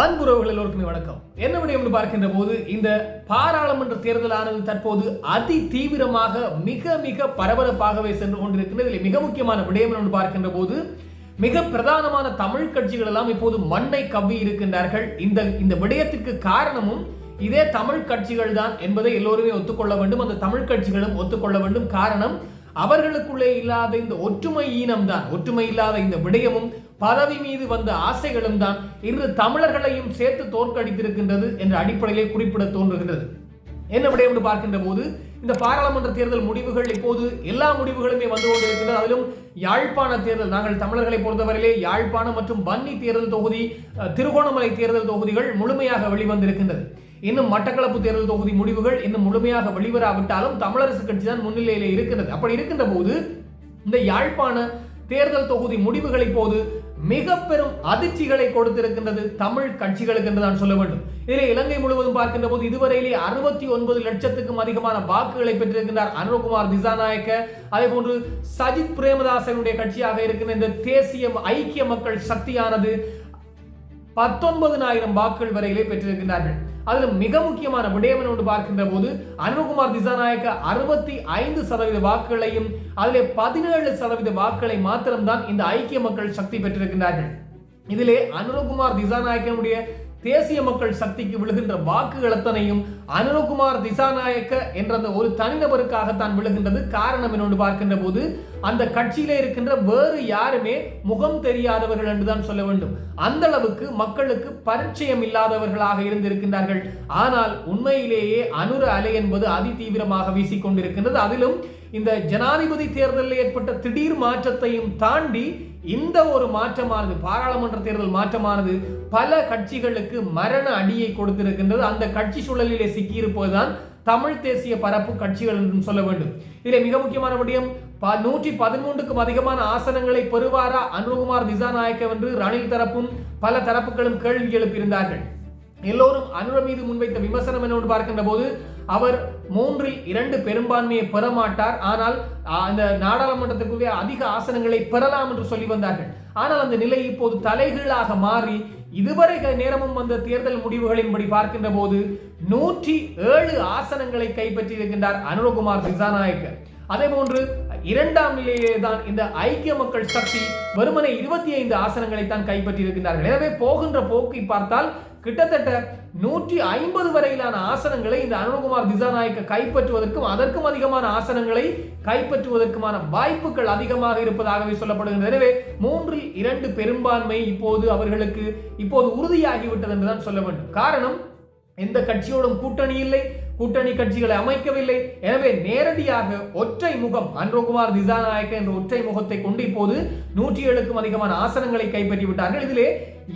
அன்புறவுகள் எல்லோருக்குமே வணக்கம். என்ன விடயம் என்று பார்க்கின்ற போது இந்த பாராளுமன்ற தேர்தலானது தற்போது அதி தீவிரமாக மிக மிக பரபரப்பாகவே சென்று கொண்டிருக்கிறது இதில் மிக முக்கியமான விடயம் என்று பார்க்கின்ற போது மிக பிரதானமான தமிழ் கட்சிகள் எல்லாம் இப்போது மண்ணை கவ்வி இருக்கின்றார்கள். இந்த இந்த விடயத்துக்கு காரணமும் இதே தமிழ் கட்சிகள் தான் என்பதை எல்லோருமே ஒத்துக்கொள்ள வேண்டும். அந்த தமிழ் கட்சிகளும் ஒத்துக்கொள்ள வேண்டும். காரணம் அவர்களுக்குள்ளே இல்லாத இந்த ஒற்றுமை ஈனம் தான் ஒற்றுமை இல்லாத இந்த விடயமும் பதவி மீது வந்த ஆசைகளும் தான் இன்று தமிழர்களையும் சேர்த்து தோற்கடித்திருக்கின்றது என்ற அடிப்படையிலே குறிப்பிட தோன்றுகின்றது. என்ன விடயம் என்று பார்க்கின்ற போது இந்த பாராளுமன்ற தேர்தல் முடிவுகள் இப்போது எல்லா முடிவுகளுமே வந்து கொண்டிருக்கின்றது அதிலும் யாழ்ப்பாண தேர்தல் நாங்கள் தமிழர்களை பொறுத்தவரையிலே யாழ்ப்பாணம் மற்றும் வன்னி தேர்தல் தொகுதி திருகோணமலை தேர்தல் தொகுதிகள் முழுமையாக வெளிவந்திருக்கின்றது. இன்னும் மட்டக்களப்பு தேர்தல் தொகுதி முடிவுகள் இன்னும் முழுமையாக வெளிவராவிட்டாலும் தமிழரசு கட்சி தான் முன்னிலையிலே இருக்கிறது அப்படி இருக்கின்ற போது இந்த யாழ்ப்பாண தேர்தல் தொகுதி முடிவுகள் இப்போது மிக பெரும் அதிர்ச்சிகளை கொடுத்திருக்கின்றது தமிழ் கட்சிகளுக்கு என்று நான் சொல்ல வேண்டும். இதில் இலங்கை முழுவதும் பார்க்கின்ற போது இதுவரையிலே அறுபத்தி ஒன்பது லட்சத்துக்கும் அதிகமான வாக்குகளை பெற்றிருக்கின்றார் அனுரகுமார் திசாநாயக்க. அதே போன்று சஜித் பிரேமதாசனுடைய கட்சியாக இருக்கின்ற இந்த தேசிய ஐக்கிய மக்கள் சக்தியானது பத்தொன்பதுனாயிரம் வாக்குகள் வரையிலே பெற்றிருக்கின்றார்கள். அதில் மிக முக்கியமான விடயம் என்று பார்க்கின்ற போது அனுகுமார் திசாநாயக்க அறுபத்தி ஐந்து சதவீத வாக்குகளையும் அதிலே பதினேழு சதவீத வாக்குகளை மாத்திரம்தான் இந்த ஐக்கிய மக்கள் சக்தி பெற்றிருக்கின்றார்கள். இதிலே அனுரகுமார் திசாநாயக்கனுடைய தேசிய மக்கள் சக்திக்கு விழுகின்ற வாக்குகள் அத்தனையும் அனுகுமார் திசாநாயக்க என்ற அந்த ஒரு தனிநபருக்காகத்தான் விழுகின்றது. காரணம் என்னொன்று பார்க்கின்ற போது அந்த கட்சியிலே இருக்கின்ற வேறு யாருமே முகம் தெரியாதவர்கள் என்றுதான் சொல்ல வேண்டும். அந்த அளவுக்கு மக்களுக்கு பரிச்சயம் இல்லாதவர்களாக இருந்திருக்கின்றார்கள். ஆனால் உண்மையிலேயே அனுர அலை என்பது அதி தீவிரமாக வீசிக்கொண்டிருக்கின்றது. அதிலும் இந்த ஜனாதிபதி தேர்தலில் ஏற்பட்ட திடீர் மாற்றத்தையும் தாண்டி இந்த ஒரு மாற்றமானது பாராளுமன்ற தேர்தல் மாற்றமானது பல கட்சிகளுக்கு மரண அடியை கொடுத்திருக்கின்றது. அந்த கட்சி சூழலிலே சிக்கியிருப்பதுதான் தமிழ் தேசிய பரப்பு கட்சிகள் என்றும் சொல்ல வேண்டும். இதில் மிக முக்கியமான விடயம் ப- நூற்றி பதிமூன்றுக்கும் அதிகமான ஆசனங்களை பெறுவாரா அனுகுமார் திசாநாயக்க என்று ரணில் தரப்பும் பல தரப்புகளும் கேள்வி எழுப்பியிருந்தார்கள். எல்லோரும் அனுர மீது முன்வைத்த விமர்சனம் என்னவென்று பார்க்கின்ற போது அவர் மூன்றில் இரண்டு பெரும்பான்மையை பெற மாட்டார் ஆனால் அந்த இந்த நாடாளுமன்றத்துக்குள்ளே அதிக ஆசனங்களை பெறலாம் என்று சொல்லி வந்தார்கள். ஆனால் அந்த நிலை இப்போது தலைகீழாக மாறி இதுவரை நேரமும் வந்த தேர்தல் முடிவுகளின்படி பார்க்கின்ற போது நூற்றி ஏழு ஆசனங்களை கைப்பற்றியிருக்கின்றார் அனுரகுமார் திசாநாயக்கர் அதே போன்று இரண்டாம் நிலையிலே தான் இந்த ஐக்கிய மக்கள் சக்தி வெறுமனை இருபத்தி ஐந்து ஆசனங்களை தான் கைப்பற்றியிருக்கின்றார்கள். எனவே போகின்ற போக்கை பார்த்தால் கிட்டத்தட்ட நூற்றி ஐம்பது வரையிலான ஆசனங்களை இந்த அனுகுமார் திசாநாயக்க கைப்பற்றுவதற்கும் அதற்கும் அதிகமான ஆசனங்களை கைப்பற்றுவதற்குமான வாய்ப்புகள் அதிகமாக இருப்பதாகவே சொல்லப்படுகிறது எனவே மூன்றில் இரண்டு பெரும்பான்மை இப்போது அவர்களுக்கு இப்போது உறுதியாகிவிட்டது என்றுதான் சொல்ல வேண்டும். காரணம் எந்த கட்சியோடும் கூட்டணி இல்லை கூட்டணி கட்சிகளை அமைக்கவில்லை. எனவே நேரடியாக ஒற்றை முகம் அன்ரோகுமார் திசாநாயக்க என்ற ஒற்றை முகத்தை கொண்டு இப்போது நூற்றி ஏழுக்கும் அதிகமான ஆசனங்களை கைப்பற்றி விட்டார்கள். இதிலே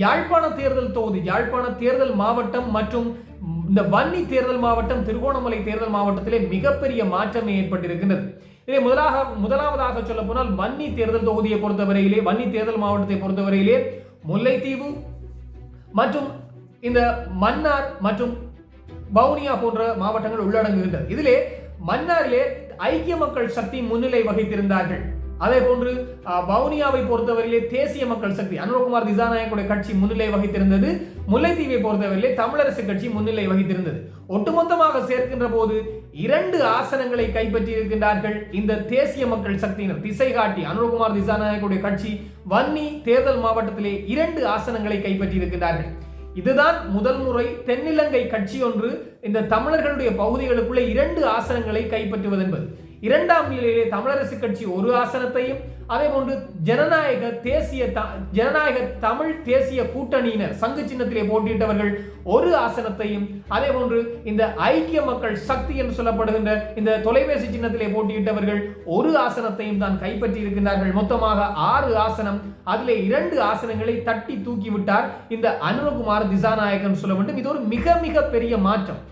யாழ்ப்பாண தேர்தல் தொகுதி யாழ்ப்பாண தேர்தல் மாவட்டம் மற்றும் இந்த வன்னி தேர்தல் மாவட்டம் திருகோணமலை தேர்தல் மாவட்டத்திலே மிகப்பெரிய மாற்றமே ஏற்பட்டிருக்கின்றது. இதை முதலாக முதலாவதாக சொல்ல போனால் வன்னி தேர்தல் தொகுதியை பொறுத்தவரையிலே வன்னி தேர்தல் மாவட்டத்தை பொறுத்தவரையிலே முல்லைத்தீவு மற்றும் இந்த மன்னார் மற்றும் வவுனியா போன்ற மாவட்டங்கள் உள்ளடங்குகின்றது இதிலே மன்னாரிலே ஐக்கிய மக்கள் சக்தி முன்னிலை வகித்திருந்தார்கள். அதே போன்று வவுனியாவை பொறுத்தவரையிலே தேசிய மக்கள் சக்தி அனுரகுமார் திசாநாயக்குடைய கட்சி முன்னிலை வகித்திருந்தது. முல்லைத்தீவை பொறுத்தவரையிலே தமிழரசு கட்சி முன்னிலை வகித்திருந்தது. ஒட்டுமொத்தமாக சேர்க்கின்ற போது இரண்டு ஆசனங்களை கைப்பற்றி இருக்கின்றார்கள் இந்த தேசிய மக்கள் சக்தியினர். திசை காட்டி அனுரகுமார் திசாநாயக்குடைய கட்சி வன்னி தேர்தல் மாவட்டத்திலே இரண்டு ஆசனங்களை கைப்பற்றி இருக்கின்றார்கள் இதுதான் முதல் முறை தென்னிலங்கை கட்சி ஒன்று இந்த தமிழர்களுடைய பகுதிகளுக்குள்ளே இரண்டு ஆசனங்களை கைப்பற்றுவது என்பது இரண்டாம் நிலையிலே தமிழரசு கட்சி ஒரு ஆசனத்தையும் அதே போன்று ஜனநாயக தேசிய த- ஜனநாயக தமிழ் தேசிய கூட்டணியினர் சங்கு சின்னத்திலே போட்டியிட்டவர்கள் ஒரு ஆசனத்தையும் அதே போன்று இந்த ஐக்கிய மக்கள் சக்தி என்று சொல்லப்படுகின்ற இந்த தொலைபேசி சின்னத்திலே போட்டியிட்டவர்கள் ஒரு ஆசனத்தையும் தான் கைப்பற்றி இருக்கின்றார்கள் மொத்தமாக ஆறு ஆசனம் அதிலே இரண்டு ஆசனங்களை தட்டி தூக்கிவிட்டார் இந்த அனுரகுமார் திசாநாயகன் சொல்ல வேண்டும். இது ஒரு மிக மிக பெரிய மாற்றம்.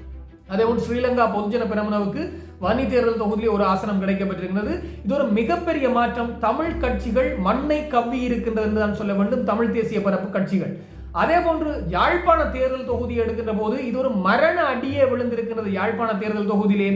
அதே போன்று ஸ்ரீலங்கா பொதுஜன பெருமனவுக்கு வன்னி தேர்தல் தொகுதியில் ஒரு ஆசனம் கிடைக்கப்பட்டிருக்கிறது. இது ஒரு மிகப்பெரிய மாற்றம். தமிழ் கட்சிகள் மண்ணை கவ்வி இருக்கின்றது என்று தான் சொல்ல வேண்டும். தமிழ் தேசிய பரப்பு கட்சிகள். அதே போன்று யாழ்ப்பாண தேர்தல் தொகுதி எடுக்கின்ற போது இது ஒரு மரண அடியே விழுந்திருக்கிறது யாழ்ப்பாண தேர்தல் தொகுதியிலே.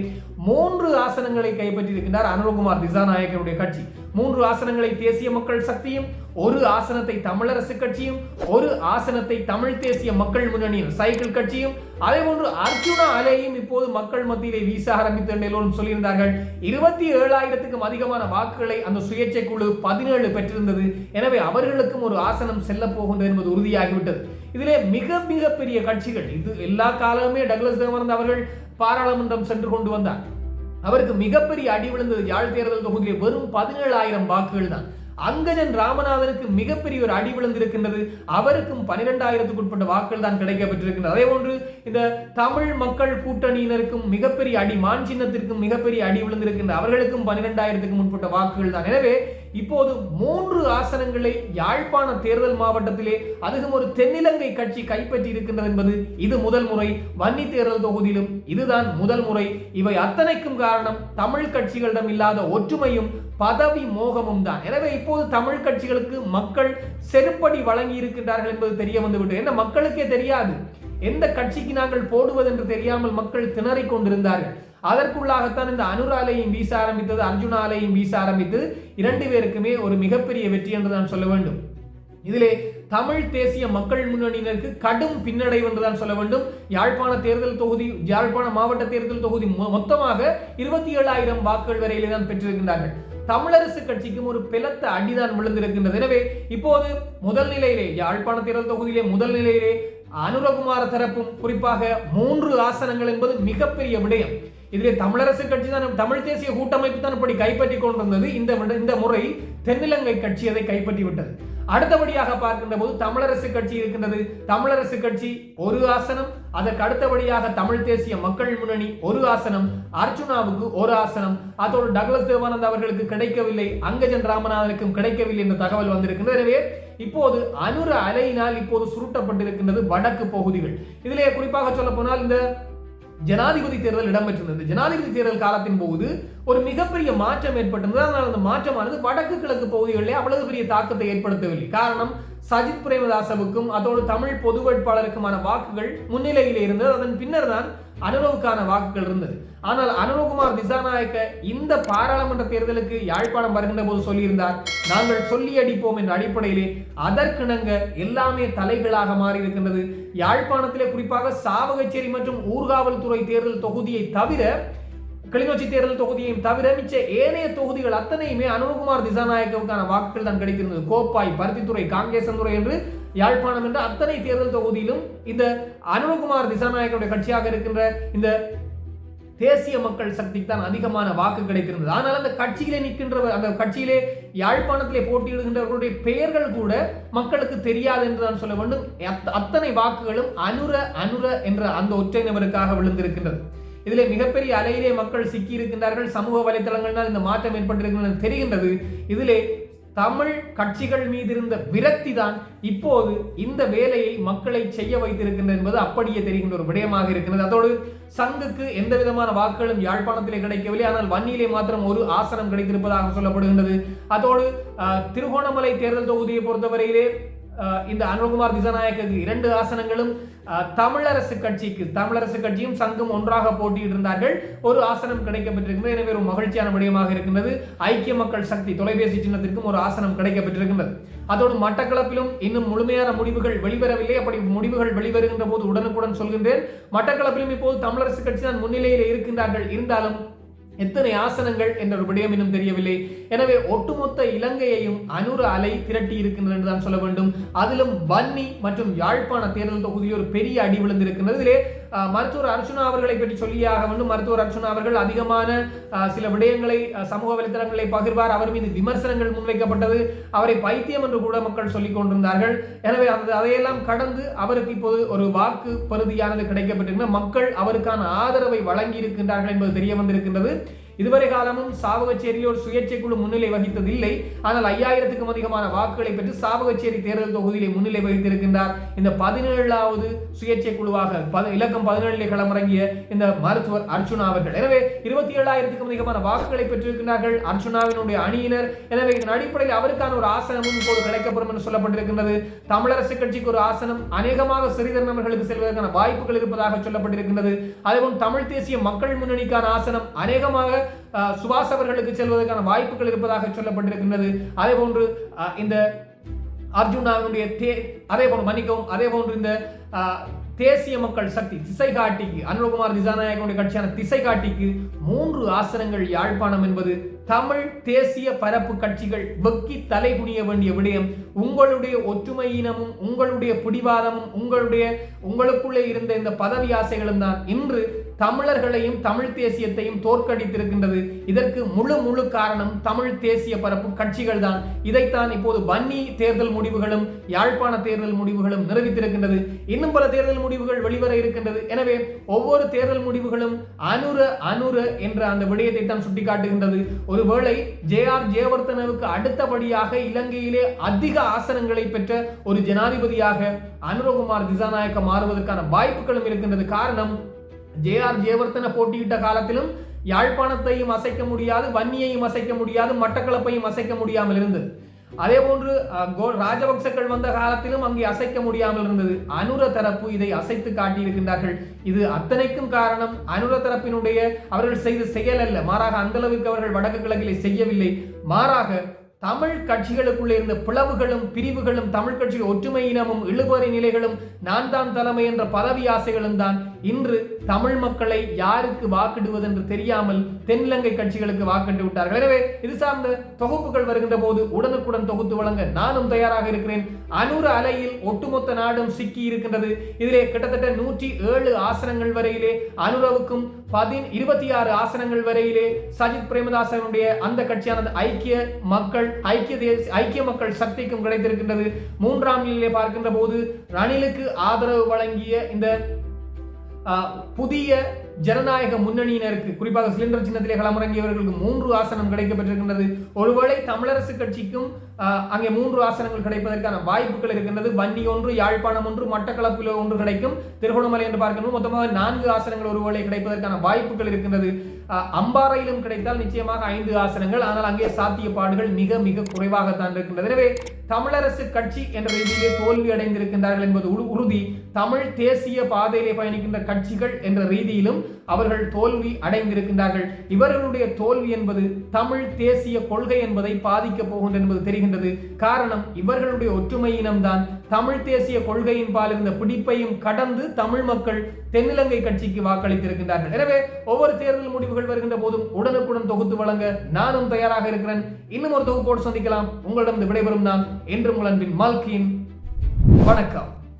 மூன்று ஆசனங்களை கைப்பற்றியிருக்கின்றார் அனுரகுமார் திசாநாயக்கனுடைய கட்சி. மூன்று ஆசனங்களை தேசிய மக்கள் சக்தியும் ஒரு ஆசனத்தை தமிழரசு கட்சியும் ஒரு ஆசனத்தை தமிழ் தேசிய மக்கள் முன்னணியின் சைக்கிள் கட்சியும் அதே போன்று அர்ஜுனா அலையும் இப்போது மக்கள் மத்தியிலே வீச ஆரம்பித்த நிலவும் சொல்லியிருந்தார்கள். இருபத்தி ஏழாயிரத்துக்கும் அதிகமான வாக்குகளை அந்த சுயேட்சை குழு பதினேழு பெற்றிருந்தது. எனவே அவர்களுக்கும் ஒரு ஆசனம் செல்ல போகின்றது என்பது உறுதியாகிவிட்டது. இதிலே மிக மிக பெரிய கட்சிகள் இது எல்லா காலமுமே டக்ளஸ் தேவானந்த் அவர்கள் பாராளுமன்றம் சென்று கொண்டு வந்தார். அவருக்கு மிகப்பெரிய அடி விழுந்தது யாழ் தேர்தல் தொகுதியில் வெறும் பதினேழாயிரம் வாக்குகள் தான். அங்கஜன் ராமநாதனுக்கு மிகப்பெரிய ஒரு அடி விழுந்திருக்கின்றது. அவருக்கும் பனிரெண்டாயிரத்துக்கு உட்பட்ட வாக்குகள் தான் கிடைக்கப்பட்டிருக்கின்றது. அதே போன்று இந்த தமிழ் மக்கள் கூட்டணியினருக்கும் மிகப்பெரிய அடி மான் சின்னத்திற்கும் மிகப்பெரிய அடி விழுந்திருக்கின்ற அவர்களுக்கும் பனிரெண்டாயிரத்துக்கும் உட்பட்ட வாக்குகள் தான். எனவே இப்போது மூன்று ஆசனங்களை யாழ்ப்பாண தேர்தல் மாவட்டத்திலே அதுவும் ஒரு தென்னிலங்கை கட்சி கைப்பற்றி இருக்கின்றது என்பது இது முதல் முறை. வன்னி தேர்தல் தொகுதியிலும் இதுதான் முதல் முறை. இவை அத்தனைக்கும் காரணம் தமிழ் கட்சிகளிடம் இல்லாத ஒற்றுமையும் பதவி மோகமும் தான். எனவே இப்போது தமிழ் கட்சிகளுக்கு மக்கள் செருப்படி வழங்கி இருக்கின்றார்கள் என்பது தெரிய வந்துவிட்டு என்ன மக்களுக்கே தெரியாது? எந்த கட்சிக்கு நாங்கள் போடுவதென்று தெரியாமல் மக்கள் திணறிக் கொண்டிருந்தார்கள். அதற்குள்ளாகத்தான் இந்த அனுராலையும் வீச ஆரம்பித்தது அர்ஜுனாலையும் வீச ஆரம்பித்தது. இரண்டு பேருக்குமே ஒரு மிகப்பெரிய வெற்றி என்று நான் சொல்ல வேண்டும். இதிலே தமிழ் தேசிய மக்கள் முன்னணியினருக்கு கடும் பின்னடைவு என்றுதான் சொல்ல வேண்டும். யாழ்ப்பாண தேர்தல் தொகுதி யாழ்ப்பாண மாவட்ட தேர்தல் தொகுதி மொத்தமாக இருபத்தி ஏழாயிரம் வாக்குகள் வரையிலே தான் பெற்றிருக்கின்றார்கள். தமிழரசு கட்சிக்கும் ஒரு பிளத்த அடிதான் விழுந்திருக்கின்றது. எனவே இப்போது முதல் நிலையிலே யாழ்ப்பாண தேர்தல் தொகுதியிலே முதல் நிலையிலே அனுரகுமார தரப்பும் குறிப்பாக மூன்று ஆசனங்கள் என்பது மிகப்பெரிய விடயம். இதிலே தமிழரசு கட்சி தான் தமிழ் தேசிய கூட்டமைப்பு தான் இப்படி கைப்பற்றி கொண்டிருந்தது. இந்த இந்த முறை தென்னிலங்கை கட்சி அதை கைப்பற்றி விட்டது. அடுத்தபடியாக பார்க்கின்ற போது தமிழரசு கட்சி இருக்கின்றது. தமிழரசு கட்சி ஒரு ஆசனம் அதற்கு அடுத்தபடியாக தமிழ் தேசிய மக்கள் முன்னணி ஒரு ஆசனம் அர்ஜுனாவுக்கு ஒரு ஆசனம். அதோடு டக்ளஸ் தேவானந்த் அவர்களுக்கு கிடைக்கவில்லை அங்கஜன் ராமநாதனுக்கும் கிடைக்கவில்லை என்ற தகவல் வந்திருக்கின்றது. எனவே இப்போது அனுர அலையினால் இப்போது சுருட்டப்பட்டிருக்கின்றது வடக்கு பகுதிகள். இதிலே குறிப்பாக சொல்ல போனால் இந்த ஜனாதிபதி தேர்தல் இடம்பெற்றிருந்தது. ஜனாதிபதி தேர்தல் காலத்தின் போது ஒரு மிகப்பெரிய மாற்றம் ஏற்பட்டிருந்தது. அதனால் அந்த மாற்றமானது வடக்கு கிழக்கு பகுதிகளிலே அவ்வளவு பெரிய தாக்கத்தை ஏற்படுத்தவில்லை. காரணம் சஜித் பிரேமதாசவுக்கும் அதோடு தமிழ் பொது வேட்பாளருக்குமான வாக்குகள் முன்னிலையில் இருந்தது. அதன் பின்னர் தான் அனுரவுக்கான வாக்குகள் இருந்தது. ஆனால் அனுரகுமார் திசாநாயக்க இந்த பாராளுமன்ற தேர்தலுக்கு யாழ்ப்பாணம் வருகின்ற போது சொல்லியிருந்தார் நாங்கள் சொல்லி அடிப்போம் என்ற அடிப்படையிலே அதற்கிணங்க எல்லாமே தலைகளாக மாறி இருக்கின்றது யாழ்ப்பாணத்திலே குறிப்பாக சாவகச்சேரி மற்றும் ஊர்காவல்துறை தேர்தல் தொகுதியை தவிர கிளிநொச்சி தேர்தல் தொகுதியையும் தவிர மிச்ச ஏனைய தொகுதிகள் அத்தனையுமே அனுகுமார் திசாநாயக்கவுக்கான வாக்குகள் தான் கிடைத்திருந்தது. கோப்பாய் பருத்தித்துறை காங்கேசன்துறை என்று யாழ்ப்பாணம் என்ற அத்தனை தேர்தல் தொகுதியிலும் இந்த அனுகுமார் திசாநாயக்கனுடைய கட்சியாக இருக்கின்ற இந்த தேசிய மக்கள் சக்திக்கு தான் அதிகமான வாக்கு கிடைத்திருந்தது. ஆனால் அந்த கட்சியிலே நிற்கின்றவர் அந்த கட்சியிலே யாழ்ப்பாணத்திலே போட்டியிடுகின்றவர்களுடைய பெயர்கள் கூட மக்களுக்கு தெரியாது என்று நான் சொல்ல வேண்டும். அத்தனை வாக்குகளும் அனுர அனுர என்ற அந்த ஒற்றை நபருக்காக விழுந்திருக்கின்றது. இதில் மிகப்பெரிய அலையிலே மக்கள் சிக்கி இருக்கின்றார்கள் சமூக வலைதளங்களால் இந்த மாற்றம் ஏற்பட்டிருக்கின்றது தெரிகின்றது. இதிலே தமிழ் கட்சிகள் மீது இருந்த விரக்தி தான் இப்போது இந்த வேலையை மக்களை செய்ய வைத்திருக்கின்றது என்பது அப்படியே தெரிகின்ற ஒரு விடயமாக இருக்கிறது. அதோடு சங்குக்கு எந்த விதமான வாக்குகளும் யாழ்ப்பாணத்திலே கிடைக்கவில்லை. ஆனால் வன்னியிலே மாத்திரம் ஒரு ஆசனம் கிடைத்திருப்பதாக சொல்லப்படுகின்றது. அதோடு திருகோணமலை தேர்தல் தொகுதியை பொறுத்தவரையிலே இந்த அனுகுமார் திசநாயக்கு இரண்டு ஆசனங்களும் தமிழரசு கட்சிக்கு தமிழரசு கட்சியும் சங்கம் ஒன்றாக போட்டியிட்டிருந்தார்கள் ஒரு ஆசனம் கிடைக்கப்பட்டிருக்கிறது எனவே ஒரு மகிழ்ச்சியான விடயமாக இருக்கின்றது. ஐக்கிய மக்கள் சக்தி தொலைபேசி சின்னத்திற்கும் ஒரு ஆசனம் கிடைக்கப்பட்டிருக்கின்றது. அதோடு மட்டக்களப்பிலும் இன்னும் முழுமையான முடிவுகள் வெளிவரவில்லை. அப்படி முடிவுகள் வெளிவருகின்ற போது உடனுக்குடன் சொல்கின்றேன். மட்டக்களப்பிலும் இப்போது தமிழரசு கட்சி தான் முன்னிலையில் இருக்கின்றார்கள். இருந்தாலும் எத்தனை ஆசனங்கள் என்ற ஒரு விடயம் இன்னும் தெரியவில்லை. எனவே ஒட்டுமொத்த இலங்கையையும் அனுர அலை திரட்டி இருக்கின்றது என்று தான் சொல்ல வேண்டும். அதிலும் வன்னி மற்றும் யாழ்ப்பாண தேர்தல் தொகுதியில் ஒரு பெரிய அடி விழுந்திருக்கின்றது. இதிலே மருத்துவர் அர்ச்சுனா அவர்களை பற்றி சொல்லியாக வந்து மருத்துவர் அர்ச்சுனா அவர்கள் அதிகமான சில விடயங்களை சமூக வலைத்தளங்களை பகிர்வார். அவர் மீது விமர்சனங்கள் முன்வைக்கப்பட்டது. அவரை பைத்தியம் என்று கூட மக்கள் சொல்லிக் கொண்டிருந்தார்கள். எனவே அந்த அதையெல்லாம் கடந்து அவருக்கு இப்போது ஒரு வாக்கு பருதியானது கிடைக்கப்பட்டிருக்கின்ற மக்கள் அவருக்கான ஆதரவை வழங்கி இருக்கின்றார்கள் என்பது தெரிய வந்திருக்கின்றது. இதுவரை காலமும் சாவகச்சேரியில் ஒரு சுயேட்சை குழு முன்னிலை வகித்ததில்லை. ஆனால் ஐயாயிரத்துக்கும் அதிகமான வாக்குகளை பெற்று சாவகச்சேரி தேர்தல் தொகுதியிலே முன்னிலை வகித்திருக்கின்றார். இந்த பதினேழாவது சுயேட்சை குழுவாக இலக்கம் பதினேழிலே களமிறங்கிய இந்த மருத்துவர் அர்ச்சுனா அவர்கள். எனவே இருபத்தி ஏழாயிரத்துக்கும் அதிகமான வாக்குகளை பெற்றிருக்கிறார்கள் அர்ச்சுனாவினுடைய அணியினர். எனவே இதன் அடிப்படையில் அவருக்கான ஒரு ஆசனமும் இப்போது கிடைக்கப்படும் என்று சொல்லப்பட்டிருக்கின்றது. தமிழரசு கட்சிக்கு ஒரு ஆசனம் அநேகமாக சிறிதரன் அவர்களுக்கு செல்வதற்கான வாய்ப்புகள் இருப்பதாக சொல்லப்பட்டிருக்கின்றது. அதேபோல் தமிழ் தேசிய மக்கள் முன்னணிக்கான ஆசனம் அநேகமாக சுபாஷ் அவர்களுக்கு செல்வதற்கான வாய்ப்புகள் இருப்பதாக சொல்லப்பட்டிருக்கின்றது. அதே போன்று இந்த அர்ஜுனாவினுடைய தே அதே போன்று மன்னிக்கவும் அதே போன்று இந்த தேசிய மக்கள் சக்தி திசை காட்டிக்கு அனுரகுமார் திசாநாயகனுடைய கட்சியான திசை காட்டிக்கு மூன்று ஆசனங்கள் யாழ்ப்பாணம் என்பது தமிழ் தேசிய பரப்பு கட்சிகள் வெக்கி தலைகுனிய வேண்டிய விடயம். உங்களுடைய ஒற்றுமையினமும் உங்களுடைய பிடிவாதமும் உங்களுடைய உங்களுக்குள்ளே இருந்த இந்த பதவி ஆசைகளும் தான் இன்று தமிழர்களையும் தமிழ் தேசியத்தையும் தோற்கடித்திருக்கின்றது. இதற்கு முழு முழு காரணம் தமிழ் தேசிய பரப்பு கட்சிகள் தான் இதைத்தான் இப்போது வன்னி தேர்தல் முடிவுகளும் யாழ்ப்பாண தேர்தல் முடிவுகளும் நிறுவித்திருக்கின்றது இன்னும் பல தேர்தல் முடிவுகள் வெளிவர இருக்கின்றது. எனவே ஒவ்வொரு தேர்தல் முடிவுகளும் அனுர அனுர என்ற அந்த விடயத்தை தான் சுட்டிக்காட்டுகின்றது. ஒருவேளை ஜே ஆர் ஜெயவர்தனவுக்கு அடுத்தபடியாக இலங்கையிலே அதிக ஆசனங்களை பெற்ற ஒரு ஜனாதிபதியாக அனுரகுமார் திசாநாயக்க மாறுவதற்கான வாய்ப்புகளும் இருக்கின்றது. காரணம் ஜே ஆர் போட்டியிட்ட காலத்திலும் யாழ்ப்பாணத்தையும் அசைக்க முடியாது வன்னியையும் அசைக்க முடியாது மட்டக்களப்பையும் அசைக்க முடியாமல் இருந்தது. அதே போன்று கோ ராஜபக்சக்கள் வந்த காலத்திலும் அங்கே அசைக்க முடியாமல் இருந்தது. அனுர தரப்பு இதை அசைத்து காட்டியிருக்கின்றார்கள். இது அத்தனைக்கும் காரணம் அனுர தரப்பினுடைய அவர்கள் செய்த செயல் அல்ல. மாறாக அந்த அளவுக்கு அவர்கள் வடக்கு கிழக்கிலே செய்யவில்லை. மாறாக தமிழ் கட்சிகளுக்குள்ளே இருந்த பிளவுகளும் பிரிவுகளும் தமிழ் கட்சிகள் ஒற்றுமை இனமும் இழுபறி நிலைகளும் நான் தான் தலைமை என்ற பதவி ஆசைகளும் தான் இன்று தமிழ் மக்களை யாருக்கு வாக்கிடுவது என்று தெரியாமல் தென்னிலங்கை கட்சிகளுக்கு வாக்கிட்டு விட்டார்கள். எனவே இது சார்ந்த தொகுப்புகள் வருகின்ற போது உடனுக்குடன் தொகுத்து வழங்க நானும் தயாராக இருக்கிறேன். அனுர அலையில் ஒட்டுமொத்த நாடும் சிக்கி இருக்கின்றது. இதிலே கிட்டத்தட்ட நூற்றி ஏழு ஆசனங்கள் வரையிலே அனுரவுக்கும் பதின் இருபத்தி ஆறு ஆசனங்கள் வரையிலே சஜித் பிரேமதாசனுடைய அந்த கட்சியானது ஐக்கிய மக்கள் ஐக்கிய தேச ஐக்கிய மக்கள் சக்திக்கும் கிடைத்திருக்கின்றது. மூன்றாம் நிலையிலே பார்க்கின்ற போது ரணிலுக்கு ஆதரவு வழங்கிய இந்த ஆஹ், புதிய ஜனநாயக முன்னணியினருக்கு குறிப்பாக சிலிண்டர் சின்னத்திலே களமிறங்கியவர்களுக்கு மூன்று ஆசனம் கிடைக்கப்பட்டிருக்கின்றது. ஒருவேளை தமிழரசு கட்சிக்கும் அங்கே மூன்று ஆசனங்கள் கிடைப்பதற்கான வாய்ப்புகள் இருக்கின்றது. வன்னி ஒன்று யாழ்ப்பாணம் ஒன்று மட்டக்களப்பில் ஒன்று கிடைக்கும். திருகோணமலை என்று பார்க்கணும் மொத்தமாக நான்கு ஆசனங்கள் ஒருவேளை கிடைப்பதற்கான வாய்ப்புகள் இருக்கின்றது. அம்பாறையிலும் கிடைத்தால் நிச்சயமாக ஐந்து ஆசனங்கள். ஆனால் அங்கே சாத்தியப்பாடுகள் மிக மிக குறைவாகத்தான் இருக்கின்றது. எனவே தமிழரசு கட்சி என்ற ரீதியிலே தோல்வி அடைந்திருக்கின்றார்கள் என்பது உறுதி. தமிழ் தேசிய பாதையிலே பயணிக்கின்ற கட்சிகள் என்ற ரீதியிலும் அவர்கள் தோல்வி அடைந்திருக்கின்றார்கள். இவர்களுடைய தோல்வி என்பது தமிழ் தேசிய கொள்கை என்பதை பாதிக்கப் போகின்றது என்பது தெரிகின்றது. காரணம் இவர்களுடைய ஒற்றுமையினம்தான். தமிழ் தேசிய கொள்கையின் பால் இருந்த பிடிப்பையும் கடந்து தமிழ் மக்கள் தென்னிலங்கை கட்சிக்கு வாக்களித்திருக்கின்றார்கள். எனவே ஒவ்வொரு தேர்தல் முடிவுகள் வருகின்ற போதும் உடனுக்குடன் தொகுத்து வழங்க நானும் தயாராக இருக்கிறேன். இன்னும் ஒரு தொகுப்போடு சந்திக்கலாம். உங்களிடம் விடைபெறும் நான் என்று உங்கள் அன்பின் வணக்கம்.